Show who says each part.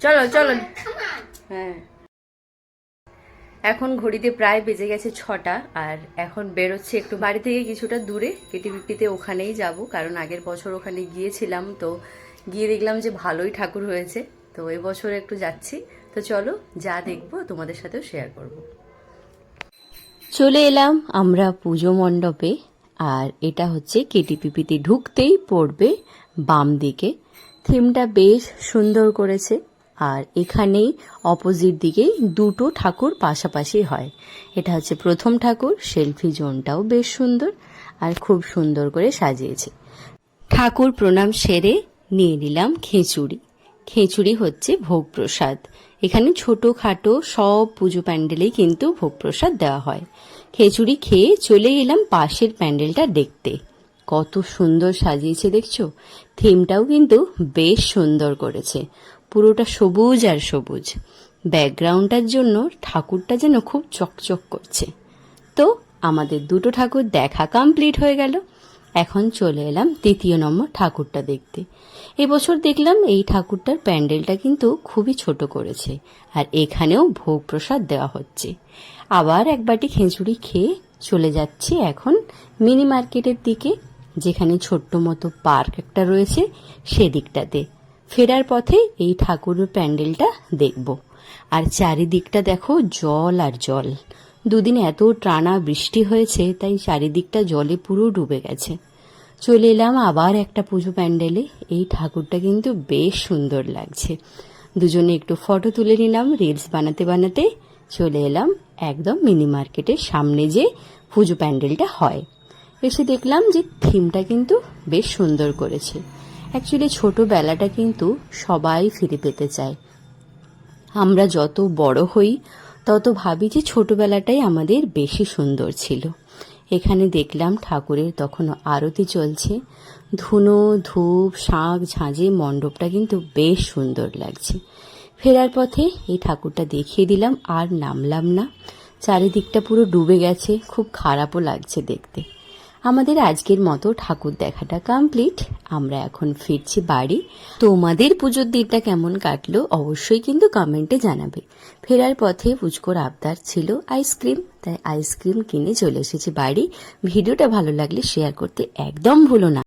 Speaker 1: চলো চলো। হ্যাঁ। এখন ঘড়িতে প্রায় বেজে গেছে ছটা আর এখন বেরোচ্ছে একটু বাড়ি থেকে কিছুটা দূরে কেটিপিপিতে ওখানেই যাব কারণ আগের বছর ওখানে গিয়েছিলাম তো গিয়ে দেখলাম যে ভালোই ঠাকুর হয়েছে তো এবছর একটু যাচ্ছি। তো চলো যা দেখব তোমাদের সাথেও শেয়ার করব। চলে এলাম আমরা পুজো মণ্ডপে আর এটা হচ্ছে কেটিপিপিতে ঢুকতেই পড়বে বাম দিকে। থিমটা বেশ সুন্দর করেছে। আর এখানেই অপোজিট দিকেই দুটো ঠাকুর পাশাপাশি হয়। এটা হচ্ছে প্রথম ঠাকুর, সেলফি জোনটাও বেশ সুন্দর আর খুব সুন্দর করে সাজিয়েছে। ঠাকুর প্রণাম সেরে নিয়ে নিলাম খিচুড়ি। খিচুড়ি হচ্ছে ভোগ প্রসাদ। এখানে ছোটোখাটো সব পুজো প্যান্ডেলেই কিন্তু ভোগ প্রসাদ দেওয়া হয়। খিচুড়ি খেয়ে চলে এলাম পাশের প্যান্ডেলটা দেখতে। কত সুন্দর সাজিয়েছে, দেখছ? থিমটাও কিন্তু বেশ সুন্দর করেছে। পুরোটা সবুজ আর সবুজ। ব্যাকগ্রাউন্ডটার জন্য ঠাকুরটা যেন খুব চকচক করছে। তো আমাদের দুটো ঠাকুর দেখা কমপ্লিট হয়ে গেল। এখন চলে এলাম তৃতীয় নম্বর ঠাকুরটা দেখতে। এবছর দেখলাম এই ঠাকুরটার প্যান্ডেলটা কিন্তু খুবই ছোট করেছে আর এখানেও ভোগ প্রসাদ দেওয়া হচ্ছে। আবার এক বাটি খিচুড়ি খেয়ে চলে যাচ্ছি এখন মিনি মার্কেটের দিকে, যেখানে ছোট্ট মতো পার্ক একটা রয়েছে সেদিকটাতে। ফেরার পথে এই ঠাকুরের প্যান্ডেলটা দেখব। আর চারিদিকটা দেখো জল আর জল। দুদিন এত টানা বৃষ্টি হয়েছে, তাই চারিদিকটা জলে পুরো ডুবে গেছে। চলে এলাম আবার একটা পুজো প্যান্ডেলে। এই ঠাকুরটা কিন্তু বেশ সুন্দর লাগছে। দুজনে একটু ফটো তুলে নিলাম, রিলস বানাতে বানাতে চলে এলাম একদম মিনি মার্কেটের সামনে যে পুজো প্যান্ডেলটা হয়। এসে দেখলাম যে থিমটা কিন্তু বেশ সুন্দর করেছে। অ্যাকচুয়ালি ছোটোবেলাটা কিন্তু সবাই ফিরে পেতে চায়। আমরা যত বড় হই, তত ভাবি যে ছোটবেলাটাই আমাদের বেশি সুন্দর ছিল। এখানে দেখলাম ঠাকুরের তখনও আরতি চলছে। ধুনো, ধূপ, শাঁখ, ঝাঁঝে, মণ্ডপটা কিন্তু বেশ সুন্দর লাগছে। ফেরার পথে এই ঠাকুরটা দেখিয়ে দিলাম আর নামলাম না। চারিদিকটা পুরো ডুবে গেছে। খুব খারাপও লাগছে দেখতে। আমাদের আজকের মতো ঠাকুর দেখাটা কমপ্লিট আমরা এখন ফিরছি বাড়ি। তোমাদের পুজোর দিনটা কেমন কাটলো অবশ্যই কিন্তু কমেন্টে জানাবে। ফেরার পথে পুচকোর আবদার ছিল আইসক্রিম তাই আইসক্রিম কিনে চলে এসেছি বাড়ি। ভিডিওটা ভালো লাগলে শেয়ার করতে একদম ভুলো না।